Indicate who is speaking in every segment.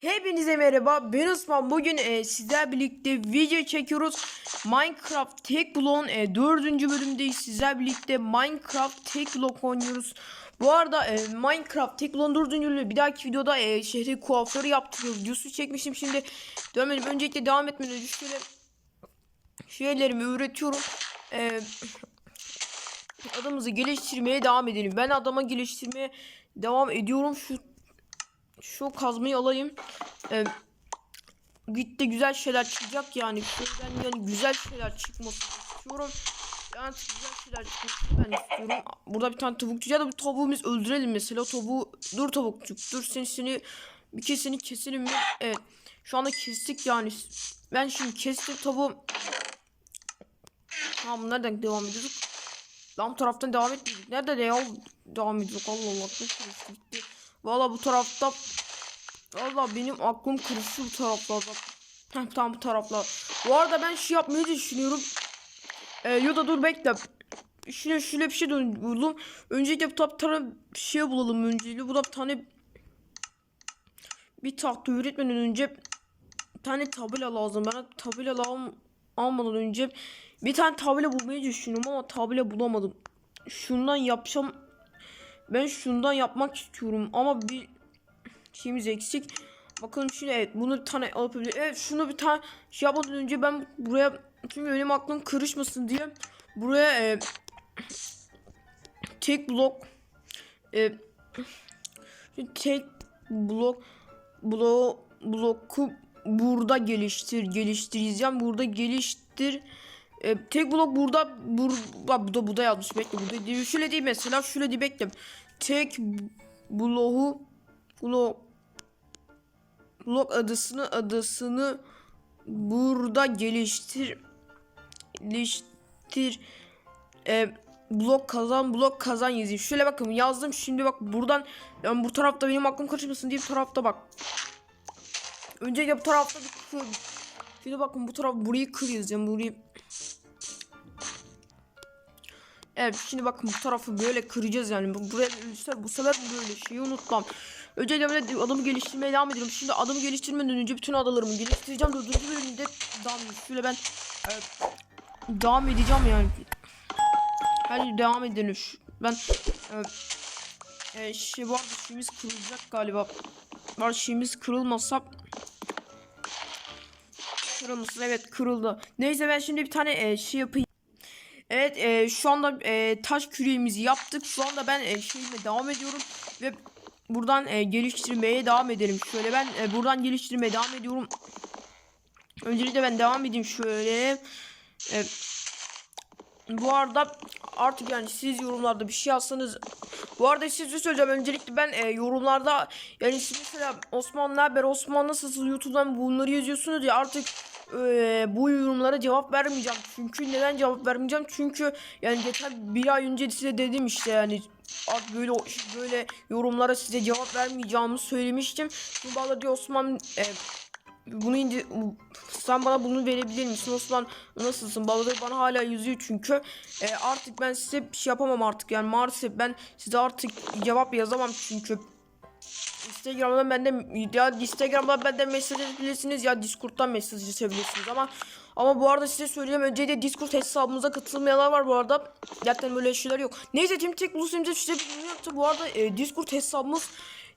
Speaker 1: Hepinize merhaba. Ben Osman. Bugün e, sizler birlikte video çekiyoruz. Minecraft tek bloğun e, 4. bölümdeyiz. Sizler birlikte Minecraft tek blok oynuyoruz. Bu arada e, Minecraft tek bloğun 4. bölümü bir dahaki videoda e, şehri kuaförü yaptırıyor. Videosu çekmiştim şimdi. Dönmedim. Öncelikle devam etmeden önce şöyle Şeylerimi üretiyorum. E, Adamımızı geliştirmeye devam edelim. Ben adama geliştirmeye devam ediyorum. Şu şu kazmayı alayım. Ee, gitti güzel şeyler çıkacak yani. Şuradan yani güzel şeyler çıkmasını istiyorum. Yani güzel şeyler çıkmasını ben istiyorum. Burada bir tane tavukçu ya da bir tavuğumuz öldürelim mesela. Tavuğu dur tavukçuk dur seni seni bir kez seni keselim mi? Evet. Şu anda kestik yani. Ben şimdi kestim tavuğu. Tamam nereden devam ediyorduk? Bu taraftan devam etmedik. Nerede de ya devam ediyorduk? Allah Allah. Ne gitti. Valla bu tarafta Valla benim aklım karıştı bu taraflarda. Heh, tamam bu taraflar. Bu arada ben şey yapmayı düşünüyorum. Ee, ya da dur bekle. Şöyle şöyle bir şey buldum. Öncelikle bu tane bir şey bulalım öncelikle. Bu da bir tane bir tahta üretmeden önce bir tane tabela lazım. Ben tabela al almadan önce bir tane tabela bulmayı düşünüyorum ama tabela bulamadım. Şundan yapacağım. Ben şundan yapmak istiyorum ama bir şeyimiz eksik. Bakalım şimdi evet bunu bir tane alabilir. Evet şunu bir tane şey yapmadan önce ben buraya çünkü benim aklım karışmasın diye buraya e, tek blok e, tek blok blok bloku burada geliştir geliştireceğim burada geliştir e, tek blok burada bur, bu da bu da yazmış bekle burada şöyle değil mesela şöyle değil bekle tek bloğu blok blok adısını adasını burada geliştir geliştir e, blok kazan blok kazan yazayım. Şöyle bakın yazdım şimdi bak buradan yani bu tarafta benim aklım karışmasın diye bu tarafta bak. Önce bu tarafta bir kır. Şimdi bakın bu taraf burayı kır yazacağım burayı. Evet şimdi bakın bu tarafı böyle kıracağız yani. Bu- Buraya bu sefer böyle şeyi unutmam. Önce de adamı geliştirmeye devam ediyorum. Şimdi adamı geliştirmeden önce bütün adalarımı geliştireceğim. Dördüncü bölümde devam Şöyle ben e, devam edeceğim yani. Hadi devam edelim. Ben e, e, şey arada şeyimiz kırılacak galiba. Var şeyimiz kırılmasa kırılmasın evet kırıldı. Neyse ben şimdi bir tane e, şey yapayım. Evet e, şu anda e, taş küreğimizi yaptık. Şu anda ben e, şeyime devam ediyorum ve buradan e, geliştirmeye devam edelim. Şöyle ben e, buradan geliştirmeye devam ediyorum. Öncelikle ben devam edeyim şöyle. E, bu arada artık yani siz yorumlarda bir şey yazsanız. Bu arada size söyleyeceğim. Öncelikle ben e, yorumlarda yani siz mesela Osman haber? Osman nasılsın? YouTube'dan bunları yazıyorsunuz ya artık e, bu yorumlara cevap vermeyeceğim. Çünkü neden cevap vermeyeceğim? Çünkü yani geçen bir ay önce size dedim işte yani artık böyle böyle yorumlara size cevap vermeyeceğimi söylemiştim. Şimdi diyor Osman e, bunu indi sen bana bunu verebilir misin Osman nasılsın babaları bana hala yazıyor çünkü e, artık ben size bir şey yapamam artık yani maalesef ben size artık cevap yazamam çünkü Instagram'dan bende ya Instagram'dan benden mesaj edebilirsiniz ya Discord'dan mesaj açabilirsiniz ama ama bu arada size söyleyeyim öncelikle Discord hesabımıza katılmayanlar var bu arada. Gerçekten böyle şeyler yok. Neyse Team Tek Blues size yaptı. Bu arada e, Discord hesabımız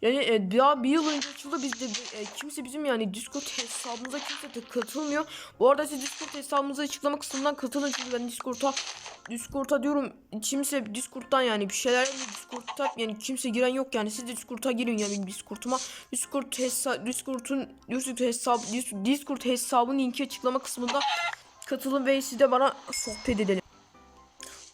Speaker 1: yani e, daha bir yıl önce açıldı. Bizde e, kimse bizim yani Discord hesabımıza kimse de katılmıyor. Bu arada siz Discord hesabımıza açıklama kısmından katılın. Çünkü ben Discord'a Discord'a diyorum kimse Discord'dan yani bir şeyler mi Discord'da yani kimse giren yok. Yani siz Discord'a girin yani Discord'uma. Discord hesabı Discord'un Discord hesabı Discord hesabının linki açıklama kısmında. Katılın ve siz de bana sohbet edelim.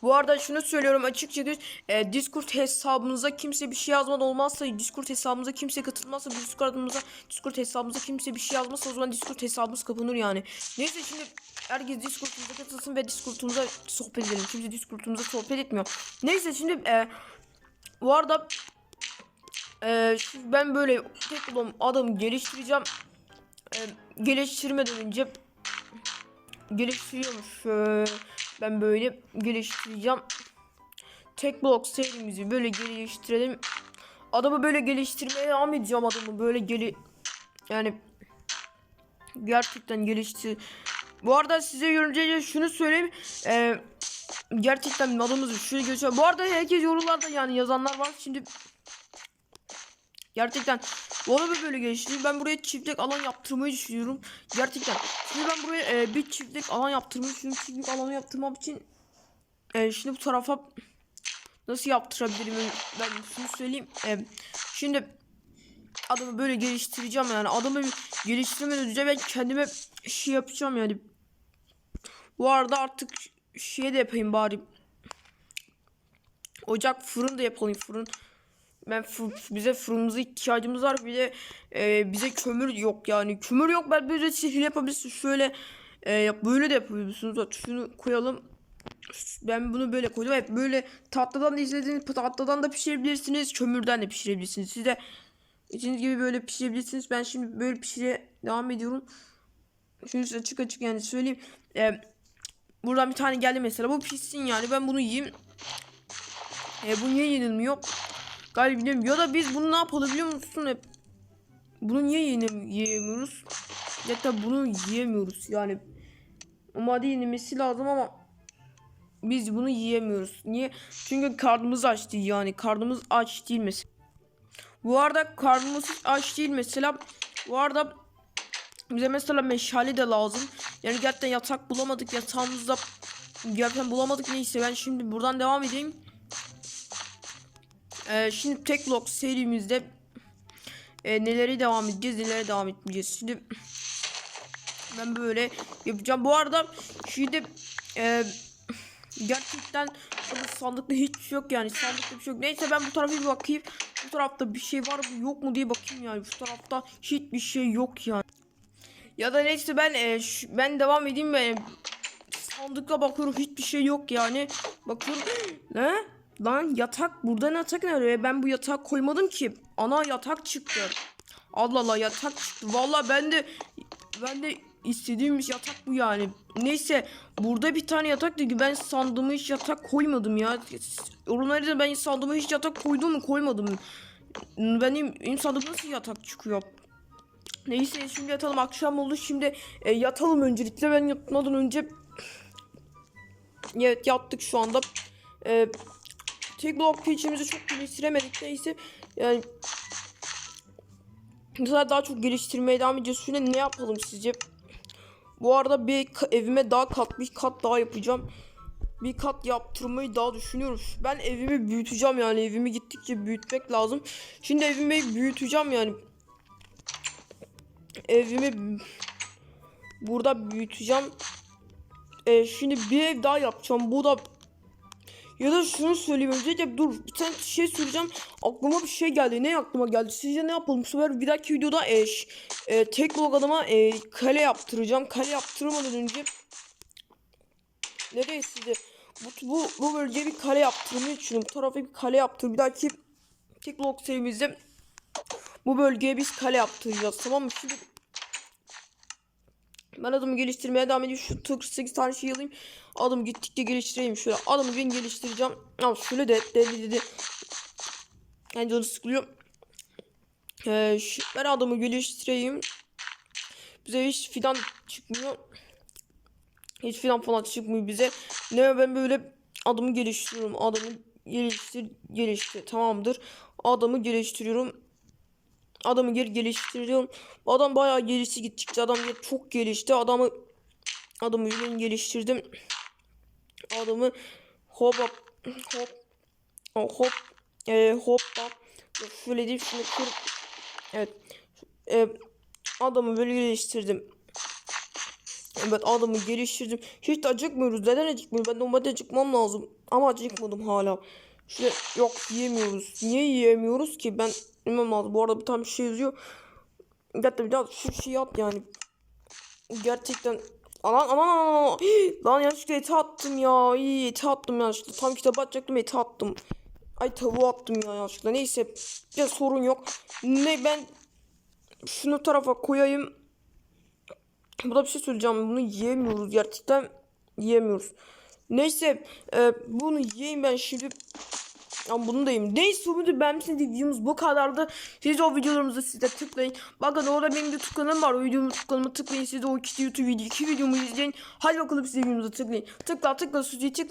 Speaker 1: Bu arada şunu söylüyorum açıkça e, Discord hesabımıza kimse bir şey yazmadan olmazsa Discord hesabımıza kimse katılmazsa Discord'ımıza Discord hesabımıza kimse bir şey yazmazsa o zaman Discord hesabımız kapanır yani. Neyse şimdi herkes Discord'umuza katılsın ve Discord'umuza sohbet edelim. Kimse Discord'umuza sohbet etmiyor. Neyse şimdi e, bu arada e, şu- ben böyle tek olan adamı geliştireceğim. E, geliştirmeden önce geliştiriyormuş. E, ben böyle geliştireceğim. Tek blok serimizi böyle geliştirelim. Adamı böyle geliştirmeye devam edeceğim adamı böyle geli Yani gerçekten gelişti. Bu arada size görünce şunu söyleyeyim. Ee, gerçekten modumuz şöyle geçiyor. Bu arada herkes yorumlarda yani yazanlar var. Şimdi gerçekten bu arada böyle geçti. Ben buraya çiftlik alan yaptırmayı düşünüyorum. Gerçekten. Şimdi ben buraya e, bir çiftlik alan yaptırmayı düşünüyorum. Çiftlik alanı yaptırmam için e, şimdi bu tarafa nasıl yaptırabilirim ben şunu söyleyeyim. E, şimdi adamı böyle geliştireceğim yani adamı geliştirmeden önce ben kendime şey yapacağım yani. Bu arada artık şey de yapayım bari. Ocak fırın da yapalım fırın. Ben bize fırınımıza ihtiyacımız var. Bir de e, bize kömür yok yani. Kömür yok ben böyle sihir yapabilirsin. Şöyle e, böyle de yapabilirsiniz. Şunu koyalım. Ben bunu böyle koydum. Hep böyle tatlıdan da izlediğiniz tatlıdan da pişirebilirsiniz. Kömürden de pişirebilirsiniz. Siz de İçiniz gibi böyle pişirebilirsiniz. Ben şimdi böyle pişire devam ediyorum. Şunu size açık açık yani söyleyeyim. Ee, buradan bir tane geldi mesela. Bu pişsin yani. Ben bunu yiyeyim. Ee, bu niye yenilmiyor? Galiba bilmiyorum. Ya da biz bunu ne yapalım biliyor musun? Hep bunu niye yiyemiyoruz? Ya da bunu yiyemiyoruz yani. Normalde yenilmesi lazım ama biz bunu yiyemiyoruz. Niye? Çünkü karnımız aç değil yani. Karnımız aç değil mesela. Bu arada karnımız aç değil mesela. Bu arada bize mesela meşale de lazım. Yani gerçekten yatak bulamadık. Yatağımızda gerçekten bulamadık. Neyse ben şimdi buradan devam edeyim. Ee, şimdi tek blok serimizde e, neleri devam edeceğiz, nelere devam etmeyeceğiz. Şimdi ben böyle yapacağım. Bu arada şimdi e, gerçekten burada sandıkta hiçbir şey yok yani sandıkta bir şey yok. Neyse ben bu tarafa bir bakayım. Bu tarafta bir şey var mı yok mu diye bakayım yani. Bu tarafta hiçbir şey yok yani. Ya da neyse ben e, şu- ben devam edeyim ben sandıkta bakıyorum hiçbir şey yok yani. Bakıyorum ne? Lan yatak buradan yatak nereye? Ben bu yatağı koymadım ki. Ana yatak çıktı. Allah Allah yatak çıktı. Vallahi ben de ben de istediğim yatak bu yani. Neyse burada bir tane yatak dedi. Ben sandığıma hiç yatak koymadım ya. Yorumlarda ben sandığıma hiç yatak koydum mu koymadım. Benim, sandığımda nasıl yatak çıkıyor? Neyse şimdi yatalım akşam oldu şimdi e, yatalım öncelikle ben yatmadan önce Evet yattık şu anda e, tek blok pitch'imizi çok geliştiremedik neyse yani Mesela daha çok geliştirmeye devam edeceğiz. Şimdi ne yapalım sizce? Bu arada bir evime daha kat bir kat daha yapacağım. Bir kat yaptırmayı daha düşünüyorum. Ben evimi büyüteceğim yani evimi gittikçe büyütmek lazım. Şimdi evimi büyüteceğim yani. Evimi burada büyüteceğim. Ee, şimdi bir ev daha yapacağım. Bu da ya da şunu söyleyeyim öncelikle dur bir tane şey söyleyeceğim. Aklıma bir şey geldi. Ne aklıma geldi? Sizce ne yapalım? Bu sefer bir dahaki videoda e, ş- e, tek blok adama e, kale yaptıracağım. Kale yaptırmadan önce nereye sizce? Bu, bu, bu bölgeye bir kale yaptırmayı düşünüyorum. Bu tarafa bir kale yaptır. Bir dahaki tek blok serimizde bu bölgeye biz kale yaptıracağız. Tamam mı? Şimdi ben adımı geliştirmeye devam edeyim. Şu 48 tane şey alayım. Adımı gittikçe geliştireyim. Şöyle adımı ben geliştireceğim. Ama şöyle de dedi dedi. Yani canı sıkılıyor. Ee, şu, ben adımı geliştireyim. Bize hiç fidan çıkmıyor. Hiç fidan falan çıkmıyor bize. Ne ben böyle adımı geliştiriyorum. Adımı geliştir geliştir tamamdır. Adamı geliştiriyorum. Adamı geri geliştiriyorum. Adam bayağı gelişti gittikçe adam çok gelişti. Adamı adamı ben geliştirdim. Adamı hop hop hop hop hop e, hoppa şöyle değil şunu kır. Evet. E, adamı böyle geliştirdim. Evet adamı geliştirdim. Hiç acıkmıyoruz. Neden acıkmıyoruz? Ben normalde acıkmam lazım. Ama acıkmadım hala. Şöyle yok yiyemiyoruz. Niye yiyemiyoruz ki? Ben bilmem lazım. Bu arada bir tane bir şey yazıyor. Gerçekten biraz şu şeyi at yani. Gerçekten Aman aman aman. Hii, Lan yanlışlıkla eti attım ya. İyi eti attım yanlışlıkla. Tam kitap atacaktım eti attım. Ay tavuğu attım ya yanlışlıkla. Neyse. Ya sorun yok. Ne ben şunu tarafa koyayım. Burada bir şey söyleyeceğim. Bunu yiyemiyoruz gerçekten. Yiyemiyoruz. Neyse. e, bunu yiyeyim ben şimdi. Ama bunu da yiyeyim. Neyse umudu beğenmişsiniz videomuz bu kadardı. Siz o videolarımıza siz de tıklayın. Bakın orada benim YouTube kanalım var. O videomu YouTube kanalıma tıklayın. Siz de o iki YouTube video iki videomu izleyin. Hadi bakalım siz de videomuza tıklayın. Tıkla tıkla sucuğu tıkla.